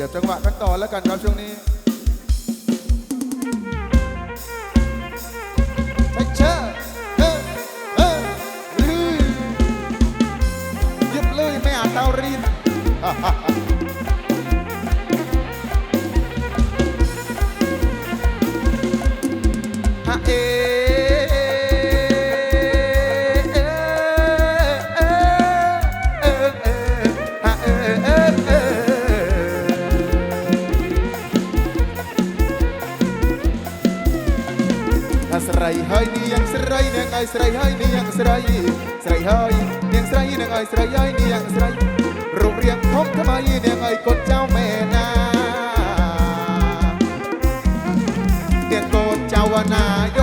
ยับจังหวะกันต่อแล้วกันครับช่วงนี้เช็คเชอร์เออเออลือยิบเลยไม่อาจเตารีดฮะเอ ឲ្យស្រីហើយនាងស្រីស្រីហើយនាងស្រីនាងឲ្យស្រីហើយនាងស្រីរូបរាងធំថ្មីនាងឲ្យកូនចៅមែណាទៀងកូនចៅនាយ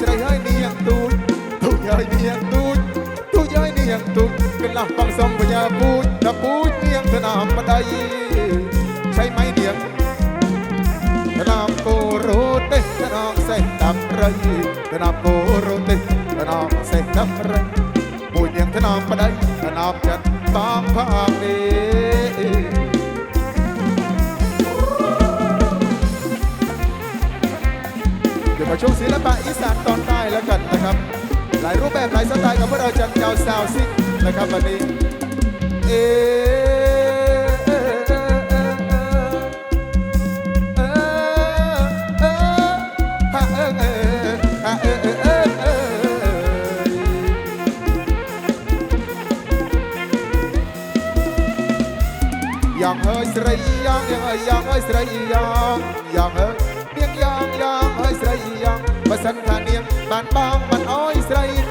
ស្រីហើយនាងទូចទូចហើយនាងទូចទូចហើយនាងទូចកន្លះបងសំបញ្ញាពូចដល់ពូចនាងថ្នាំប្តីឆៃម៉ៃនាងថ្នាំពូរោទេសថ្នាំសេះតាប់រៃថ្នាំពូរោទេសថ្នាំសេះតាប់រៃមួយនាងថ្នាំប្តីថ្នាំចិត្តតាមផងនេះ หลายรูปแบบหลายสไตล์กับพวกเราจันเจ้าสาวซิกนะครับวันนี้ เอเอเอเอเอเอฮะเอเอฮะเอเอเอเอยังเฮ้ยสระอียังยังเฮ้ยยังเฮ้ยสระอียั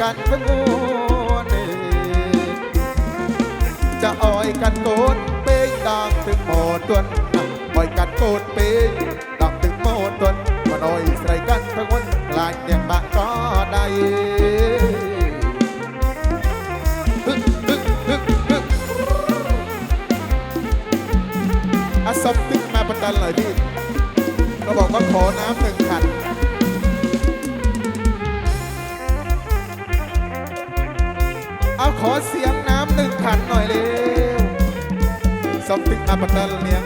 กันเพิ่งโอนจะอ่อยกันโกดเป้งดางถึงหมดตวนอ่อยกันโกดเป้งดางถึงหมดตวนมาหน่อยใส่กันทั้งวันลายเนี่ยบะก็ได้อาสมติกมาประกันเลยพี่ก็บอกว่าขอน้ำหนึ่งขัน something apa dal niang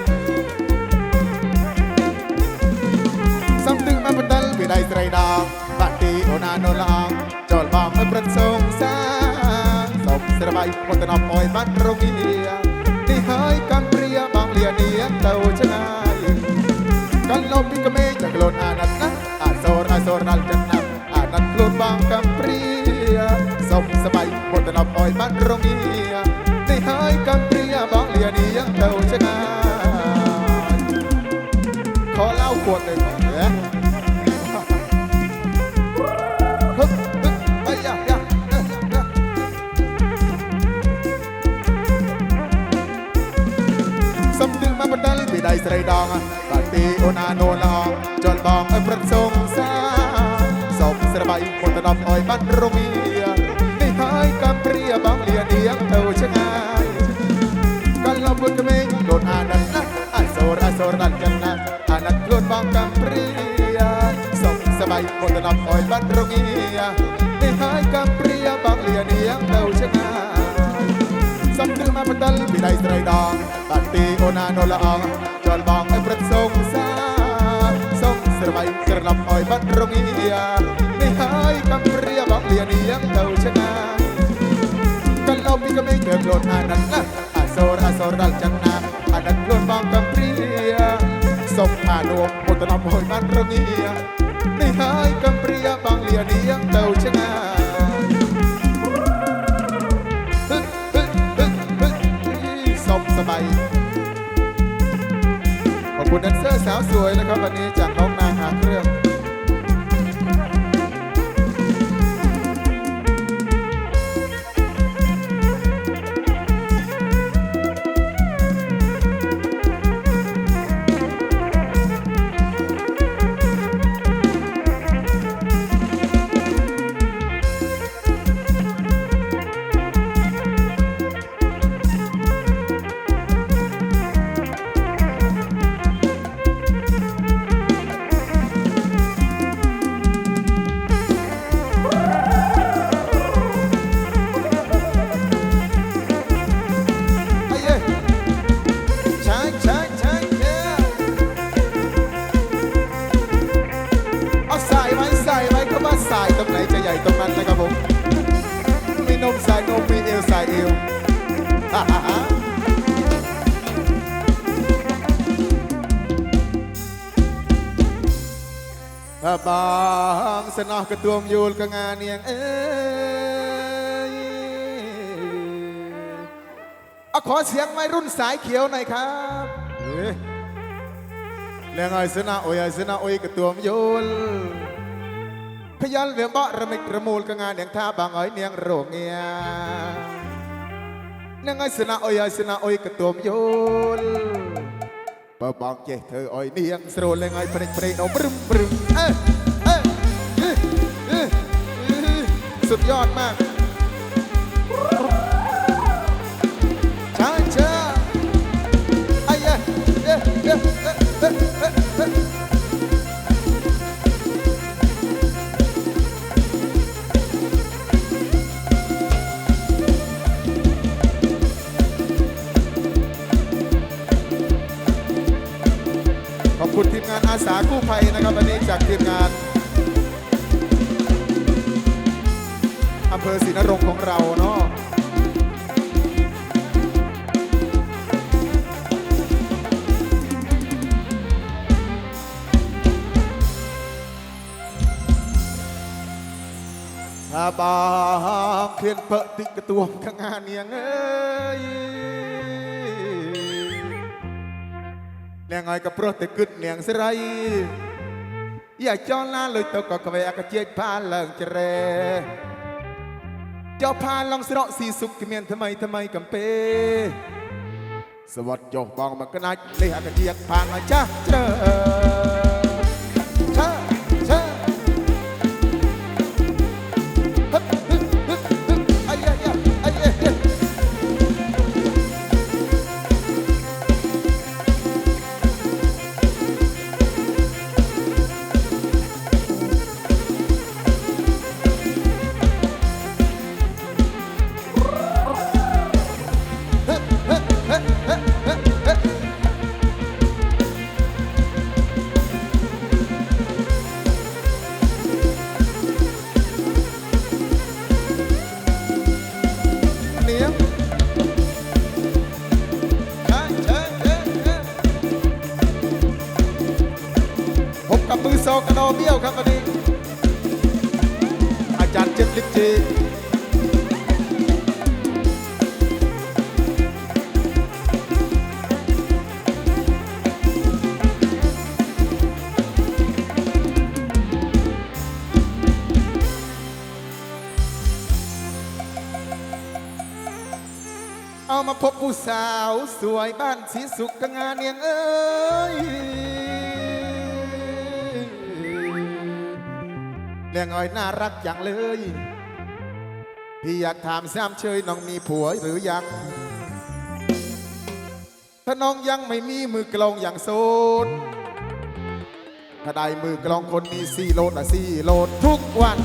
something apa dal វាដៃស្រីដងបាក់ទីអូណាណូឡងចូលបងអើប្រឹកសងសាសុំស្រវាយពតណប់អយបាត់រងានេះហើយកំព្រាបងលានាទៅឆ្ងាយកន្លោពីកមេចក្លូនអាណិតណាអសូរអសូរណាល់ចិត្តណាអាណិតខ្លួនបងកំព្រាសុំស្រវាយពតណប់អយបាត់រងា យស្រីដងតាទីអូនអានូនអងចលបងអើប្រឹកសងសាសុំស្របាយមុនទៅដល់អោយបានរមៀនេះហើយកំព្រាបងលានាងទៅឆ្ងាយកលពុទ្ធមេងខ្លួនអាណិតណាស់អសូរអសូរដល់ចិត្តណាស់អាណិតខ្លួនបងកំព្រាសុំស្របាយមុនទៅដល់អោយបានរមៀនេះហើយកំព្រាបងលានាងទៅឆ្ងាយសំទិលមកបដិលពីដៃស្រីដងតាទីអូនអានូលអង លបងឲ្យព្រឹកសងសាសងស្របៃក្រឡប់ឲ្យបាត់រងានេះហើយកំព្រាបងលៀនៀងទៅឆ្ងាកលប់ពីកមេឃើខ្លួនអាណិតណាអាសូរអាសូរដល់ចន្ទណាអាណិតខ្លួនបងកំព្រាសុំថានោះពុទ្ធនំឲ្យបាត់រងានេះហើយកំព្រាបងលៀនៀងទៅឆ្ងា บางสนอกระตวมยูลกงานเนียงเอ้ยอขอเสียงวัยรุ่นสายเขียวหน่อยครับเฮ้ยเรื่องไอ้สนะโอ้ยไอ้สนะโอ้ยกระตวมยูลพยันเวียงเบาะระมิดระมูลกงานเนียงท่าบางอ้อยเนียงโรงเงีย នឹងឲ្យស្នាអុយឲ្យស្នាអុយកតុមយល់បើបងចេះធ្វើអុយនាងស្រួលលេងឲ្យព្រេងព្រេងអមរឹមរឹមអេអេសុดยอดมากចាចា បងឃានពើតិចកទួងខាងអានាងអើយនាងឲ្យក៏ព្រោះតែគិតនាងស្រីយ៉ាចលឡាលុយទៅក៏ក្វែកជាចផាលើងជ្រែចុះផាឡងស្រកស៊ីសុខគ្មានថ្មីថ្មីកំពេសវត្តចុះបងមកក្នាច់លេះអកជាផាងឲ្យចាស់ជ្រើ สาวสวยบ้านสีสุขกงานเนียงเอ้ยเรื่องอ้อยน่ารักอย่างเลย พี่อยากถามซ้ำเชยน้องมีผัวหรือยัง ถ้าน้องยังไม่มีมือกลองอย่างโซนถ้าได้มือกลองคนนี้สี่โลดอะสี่โลดทุกวัน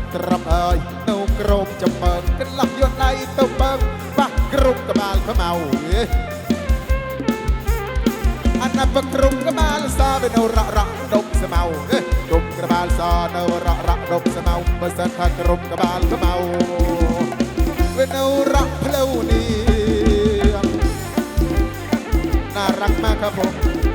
ប់ក្របអើយនៅក្របចំបើកកន្លះយន់ដៃទៅបើកបាក់គ្រប់ក្បាលខ្មៅអណាប់គ្រប់ក្បាលសវានៅរក់រក់ដុកស្មៅគ្រប់ក្បាលសនៅរក់រក់ដុកស្មៅបើសិនថាគ្រប់ក្បាលខ្មៅវានៅរក់ផ្លូវនេះណារ៉ាក់មកកពុំ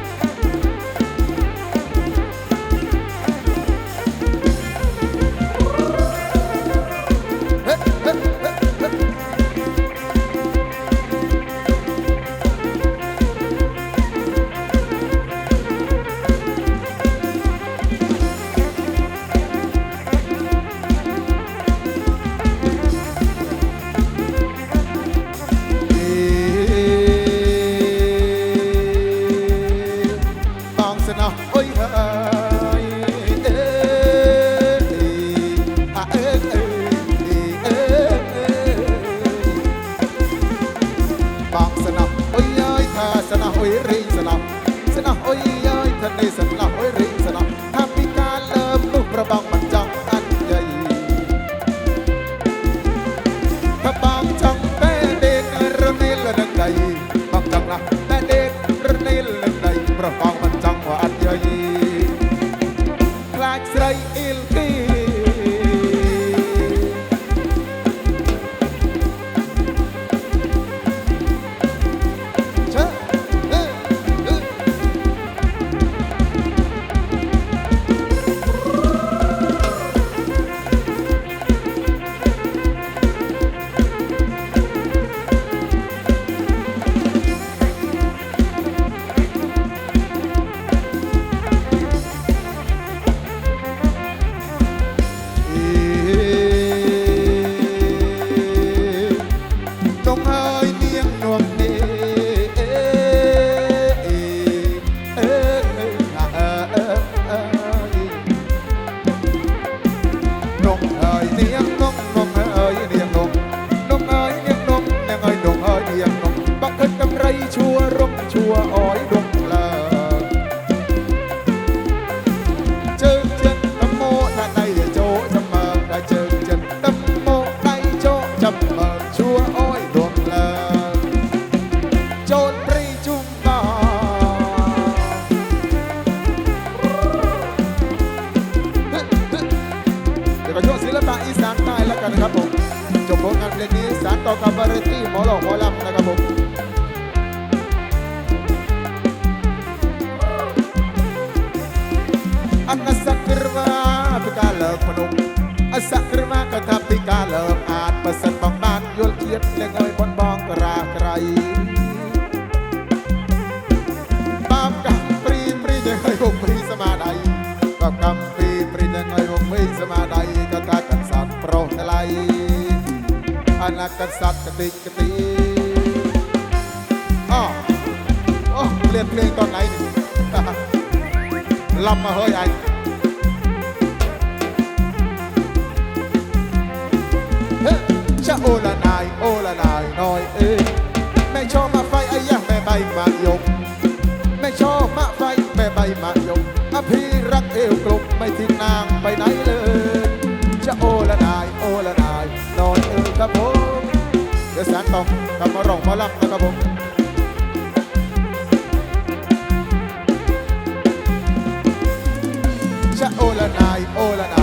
ស្រី អត់សក្រវាពីកាលើកភ្នំអសក្រវាក៏ថាពីកាលើកអាចបើសិនបងបានយល់ជាតិលែងឲ្យបនបងក្រាក្រៃបាបកម្មព្រីព្រីយ៉ាងឲ្យវងព្រីសមាដៃបាបកម្មព្រីព្រីយ៉ាងឲ្យវងព្រីសមាដៃក៏ថាកន្សាត់ប្រុសថ្លៃអនាគតសត្វកតិកទីអូអូព្រៀបព្រៀងតនឯង lầm mà hơi anh cha ô là nài ô là nài nói ê mẹ cho mà phải ấy à mẹ bay mà dùng mẹ cho mà phải mẹ bay mà dùng อภิรักเอวกลมไม่ทิ้งนางไปไหนเลย จะโอละนายโอละนายนอนเออครับผมเดี๋ยวแสนตองกับมาร้องมาลับนะครับผม siya all and I, all and I.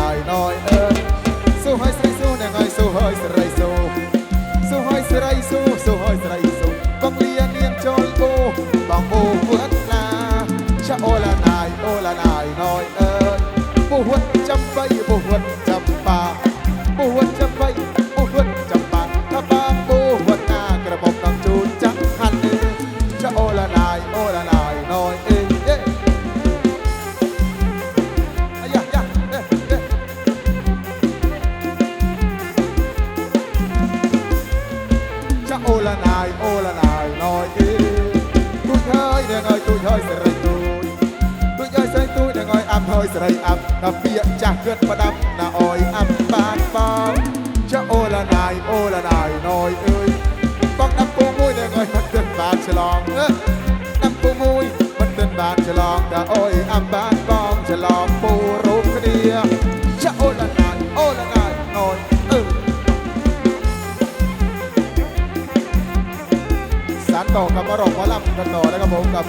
อยเอ้ยต้องน้ำปูมุ้ยเดี๋ยวไงมันเดินบานฉลองเออน้ำปูมุ้ยมันเดินบานฉลองน้าอ้อยอัมบานบองฉลองปูรูปเดียชะโอละนานโอละนานนอยเออสารต่อกับมารอกมอลำกันต่อนะครับผมกับ